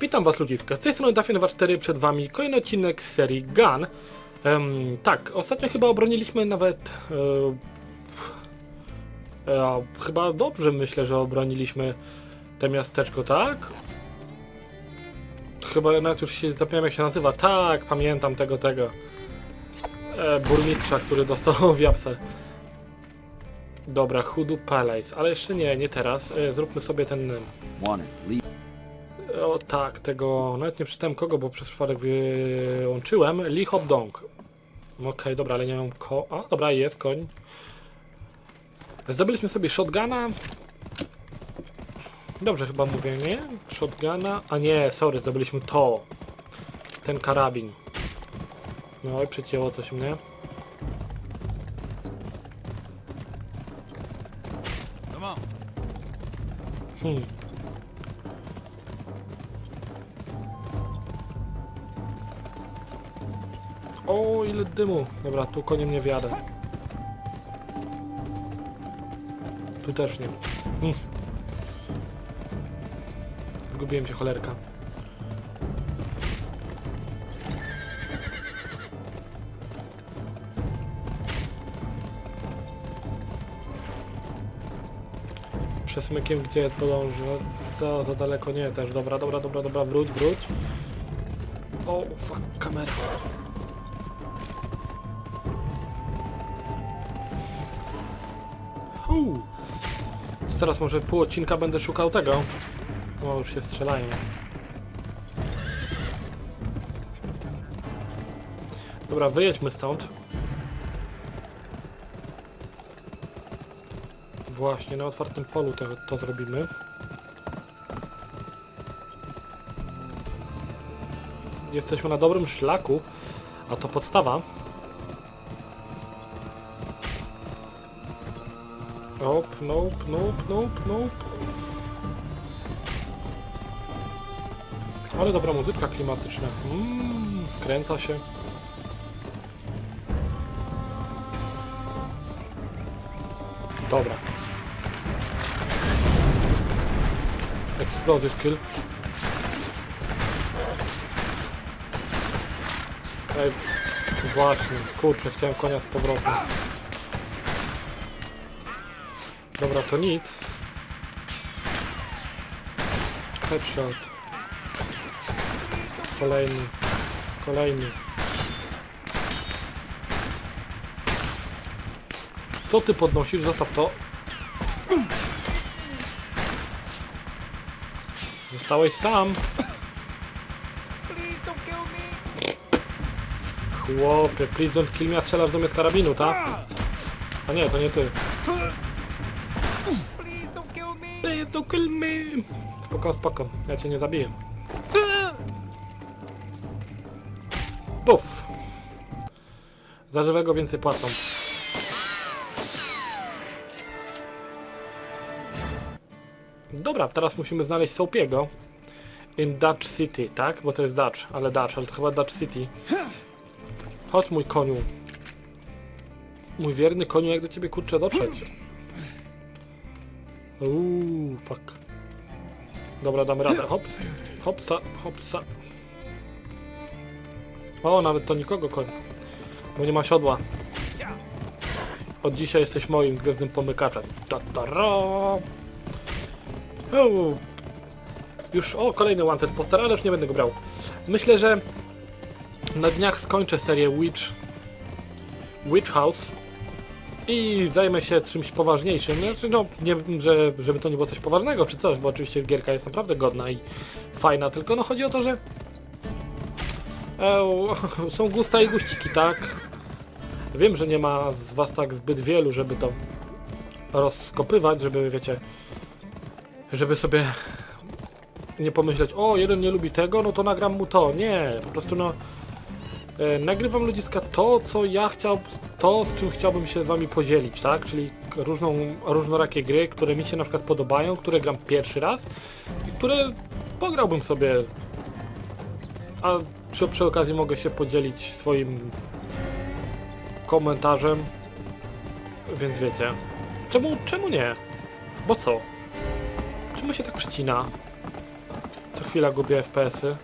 Witam was ludziska, z tej strony Dafien 4 przed wami kolejny odcinek z serii Gun. Em, tak, ostatnio chyba obroniliśmy nawet... E, e, chyba dobrze myślę, że obroniliśmy to miasteczko, tak? Chyba nawet już się zapomniałem jak się nazywa. Tak, pamiętam tego, tego. E, burmistrza, który dostał w japsę. Dobra, Hudu Palace, ale jeszcze nie, nie teraz. E, zróbmy sobie ten... O tak, tego nawet nie przeczytałem kogo, bo przez przypadek wyłączyłem. Lee Hop Dong. Okej, dobra, ale nie mam ko... A, dobra, jest koń. Zdobyliśmy sobie shotguna. Dobrze chyba mówię, nie? Shotguna. A nie, sorry, zdobyliśmy to. Ten karabin. No i przecięło coś mnie. Hmm. O, ile dymu. Dobra, tu koniem nie wjadę. Tu też nie. Hmm. Zgubiłem się, cholerka. Przesmykiem gdzie podążę? Za, za daleko nie też. Dobra, dobra, dobra, dobra, wróć, wróć. O, fuck, kamera. Uu. To Teraz może pół odcinka będę szukał tego. O, już się strzelają. Dobra, wyjedźmy stąd. Właśnie, na otwartym polu to, to zrobimy. Jesteśmy na dobrym szlaku, a to podstawa. Nope, nope, nope, nope, nope. Ale dobra muzyka klimatyczna. Mmm, wkręca się. Dobra. Explosive kill. Ej, właśnie, kurczę, chciałem konia z powrotem. Dobra, to nic. Headshot. Kolejny. Kolejny. Co ty podnosisz? Zostaw to. Zostałeś sam. Chłopie, please don't kill me, a strzelasz do mnie z karabinu, tak? A nie, to nie ty. Me. Spoko, spoko, ja cię nie zabiję. Puf. Za żywego więcej płacą. Dobra, teraz musimy znaleźć Soapiego. In Dutch City, tak? Bo to jest Dutch, ale Dutch, ale to chyba Dutch City. Chodź mój koniu. Mój wierny koniu, jak do ciebie kurczę dotrzeć? Uuu, fuck. Dobra, damy radę. Hops, hopsa, hopsa. O, nawet to nikogo koń. Bo nie ma siodła. Od dzisiaj jesteś moim gwiezdnym pomykaczem. Ta -ta -ra. Uuu. Już, o, kolejny Wanted poster, ale już nie będę go brał. Myślę, że na dniach skończę serię Witch... Witch House i zajmę się czymś poważniejszym. Znaczy, no, nie że, żeby to nie było coś poważnego czy coś, bo oczywiście gierka jest naprawdę godna i fajna, tylko no chodzi o to, że e, są gusta i guściki, tak? Wiem, że nie ma z was tak zbyt wielu, żeby to rozkopywać, żeby, wiecie, żeby sobie nie pomyśleć, o, jeden nie lubi tego, no to nagram mu to. Nie, po prostu no... E, nagrywam ludziska to, co ja chciał, to, z czym chciałbym się z wami podzielić, tak? Czyli różną, różnorakie gry, które mi się na przykład podobają, które gram pierwszy raz i które pograłbym sobie. A przy, przy okazji mogę się podzielić swoim komentarzem. Więc wiecie. Czemu, czemu nie? Bo co? Czemu się tak przecina? Co chwila gubię FPS-y.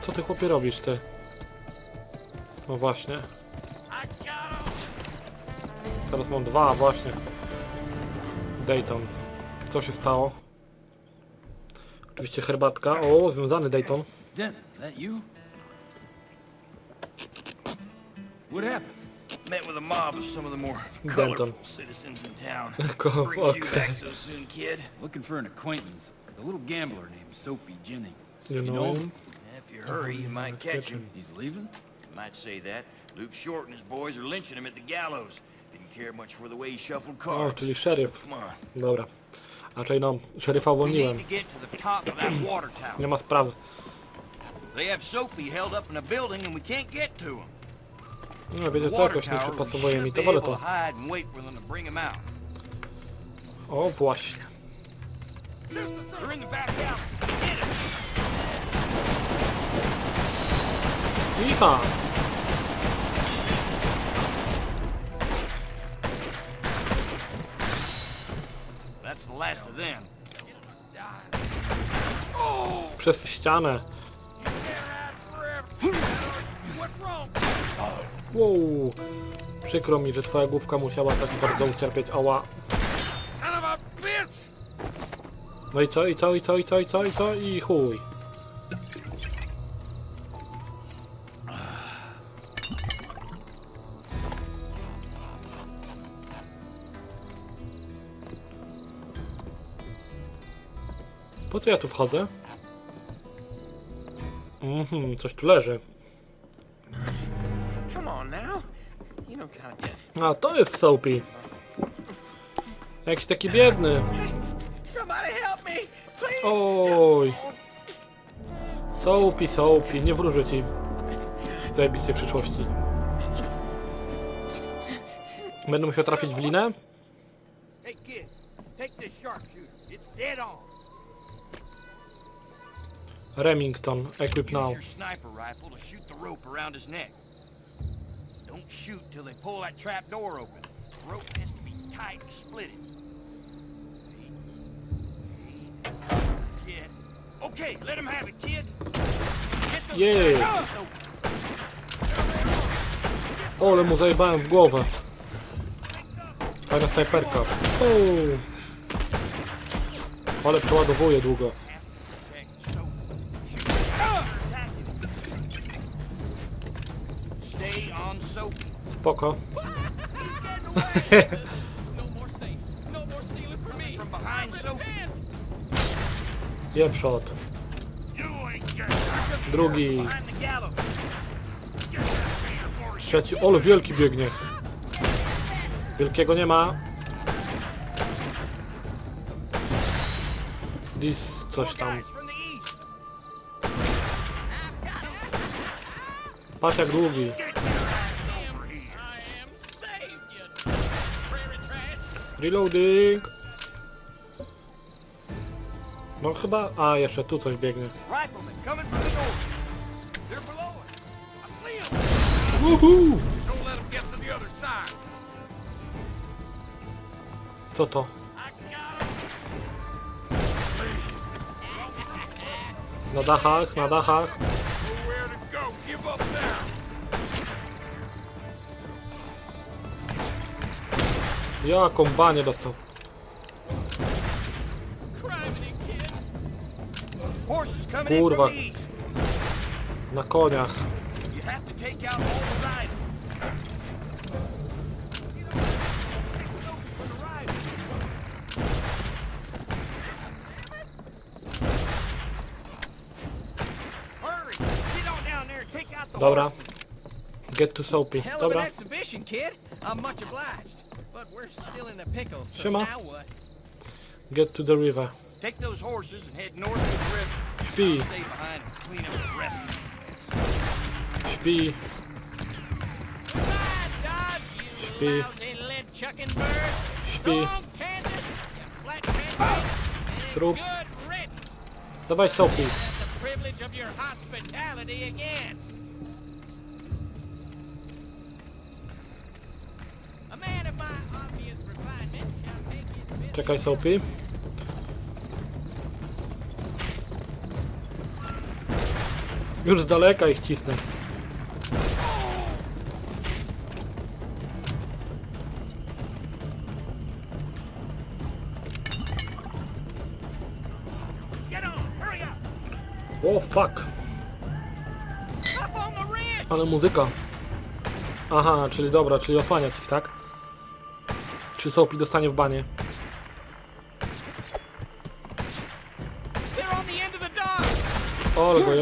Co ty chłopie robisz ty? No właśnie. Teraz mam dwa właśnie. Dayton. Co się stało? Oczywiście herbatka. O, związany Dayton. What happened? Met with a mob of some of the more Denton. colorful citizens in town. Ko- Brings you okay. back so soon, kid. Looking for an acquaintance. The little gambler named Soapy Jennings. You know him? If you hurry, you might catch him. He's leaving? Might say that. Luke Short and his boys are lynching him at the gallows. Didn't care much for the way he shuffled O, cards. czyli szeryf. Dobra. Raczej no, szeryfa uwolniłem. Nie ma sprawy. They have Soapy held up in a building and we can't get to him. No wiecie co, jakoś nie przypasowuje mi to, wolę to to. hide and wait for them to bring him out. O, właśnie. They're in the back alley. Get him. Iha! Przez ścianę. Wow. Przykro mi, że twoja główka musiała tak bardzo ucierpieć. Ała. No i co, i co, i co, i co, i co, i co, i chuj. Po co ja tu wchodzę? Mhm, coś tu leży. A, to jest Soapy. Jakiś taki biedny. Oj. Soapy, Soapy, nie wróżę ci w zajebistej przyszłości. Będę musiał trafić w linę? Remington, equip now. Don't shoot till they pull that trap door open. The rope has to be tight to split it. Okay, let him have it, kid. Yeah. guys open. O, ale mu zajebałem w głowę. Fajna snajperka. Uuu. Ale przeładowuje długo. Spoko. Got Drugi. Trzeci. Ole, wielki biegnie. Wielkiego nie ma. Dis coś tam. Patrz jak długi. Reloading. No chyba... A, jeszcze tu coś biegnie. Uhu! Co to? Na dachach, na dachach. Down there and take out the Dobra. Get to soapy. Dobra. We're still in the pickles, so Siema. now what? Get to the river. Take those horses and head north to the river. Śpi, stay behind and clean up the rest of śpi. Śpi. Śpi. Trup. Dawaj soapy. Czekaj, Soapy. Już z daleka ich cisnę. O, fuck. Ale muzyka. Aha, czyli dobra, czyli osłaniać ich, tak? Czy Soapy dostanie w banie? Dock! O,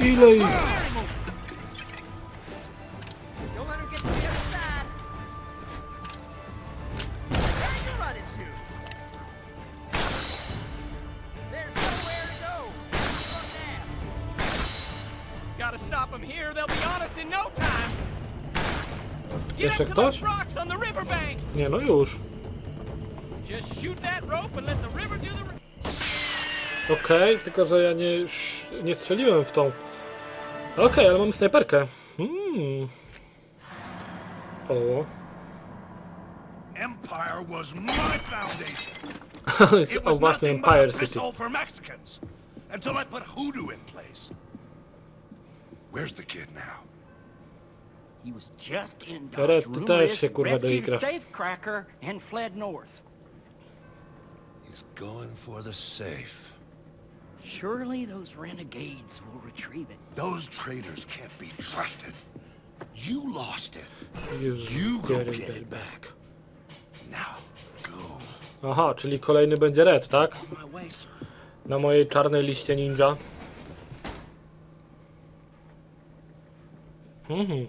ale go Jeszcze to those ktoś? Nie, no już. Just shoot that rope and let the river do the rest. Okej, tylko że ja nie, sz- nie strzeliłem w tą. Okej, ale mam snajperkę. Hmm. O. Empire was my foundation. It was właśnie, nothing but a Empire City. for Mexicans. Until I put hoodoo in place. Where's the kid now? He was just in Red, Dodge. ty Rumor też is się, he kurwa, rescued a safecracker and fled north. He's going for the safe. Surely those renegades will retrieve it. Those traitors can't be trusted. You lost it. You You go get get it it back. Now, go. Aha, czyli kolejny będzie red, tak? On my way, sir. Na mojej czarnej liście ninja. Mhm.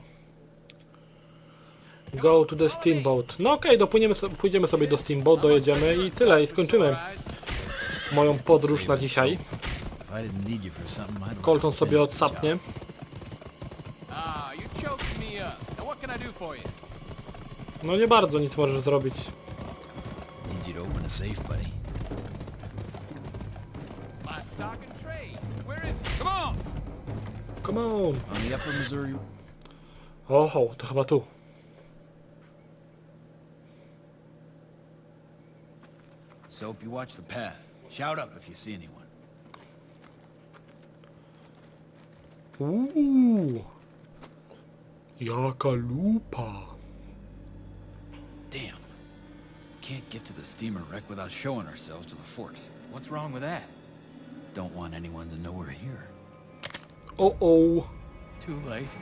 Go to the steamboat. No okej, dopłyniemy so, pójdziemy sobie do steamboat, dojedziemy i tyle, i skończymy moją podróż na dzisiaj. Colton sobie odsapnie. No nie bardzo nic możesz zrobić. Come on! Oho, to chyba tu. Soap, you watch the path. Shout up if you see anyone. Uuu. Jaka lupa. Damn. Can't get to the steamer wreck without showing ourselves to the fort. What's wrong with that? Don't want anyone to know we're here. O. Too late.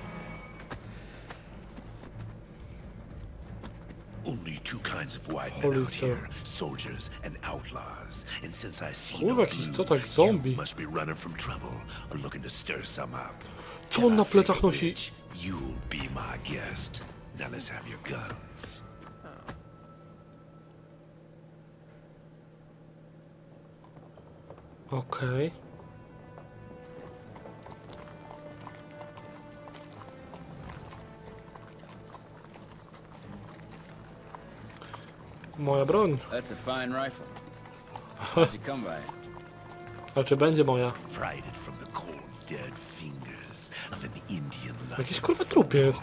Only two kinds of white men out here. Soldiers and outlaws. And since I see no co blue, tak zombie. you must be running from trouble or looking to stir some up. Co on na plecach nosi? You'll be my guest. Now let's have your guns. Okej. Moja broń. That's a fine rifle. How'd you come by it? A czy będzie moja? Pried it from the cold, dead fingers of an Indian lover. Jakiś kurwa trup jest.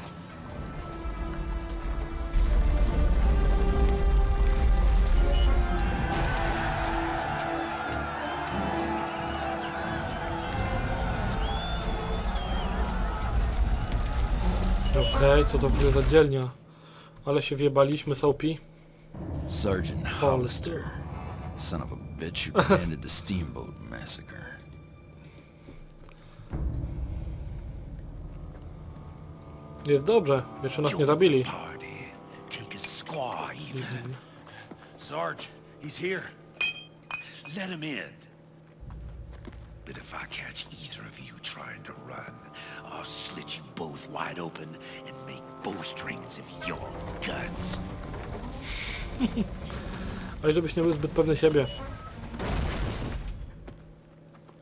Okej, co to będzie za dzielnia? Ale się wjebaliśmy, Soapy. Sergeant Hollister. Son of a bitch who commanded the steamboat massacre. Jest dobrze, jeszcze nas nie zabili. Party. Take a squaw. Sarge, he's here. Let him in. But if I catch either of you trying to run, I'll slit you both wide open and make bowstrings of your guts. Ale żebyś nie był zbyt pewny siebie.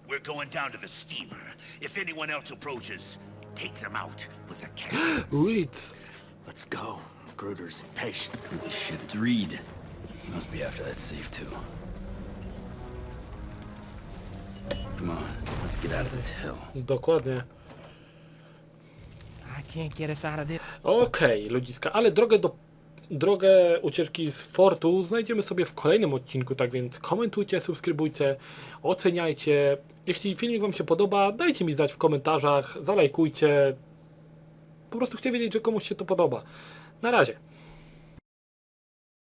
We're going down to the steamer. If anyone else approaches, take them out with a cannon. Reed. Let's go. Gruder's impatient. Holy shit, it's Reed. He must be after that safe too. Come on, let's get out of this hell. Dokładnie. I can't get us out of this. Okej, ludziska, ale drogę do drogę ucieczki z fortu znajdziemy sobie w kolejnym odcinku, tak więc komentujcie, subskrybujcie, oceniajcie. Jeśli filmik Wam się podoba, dajcie mi znać w komentarzach, zalajkujcie. Po prostu chcę wiedzieć, że komuś się to podoba. Na razie.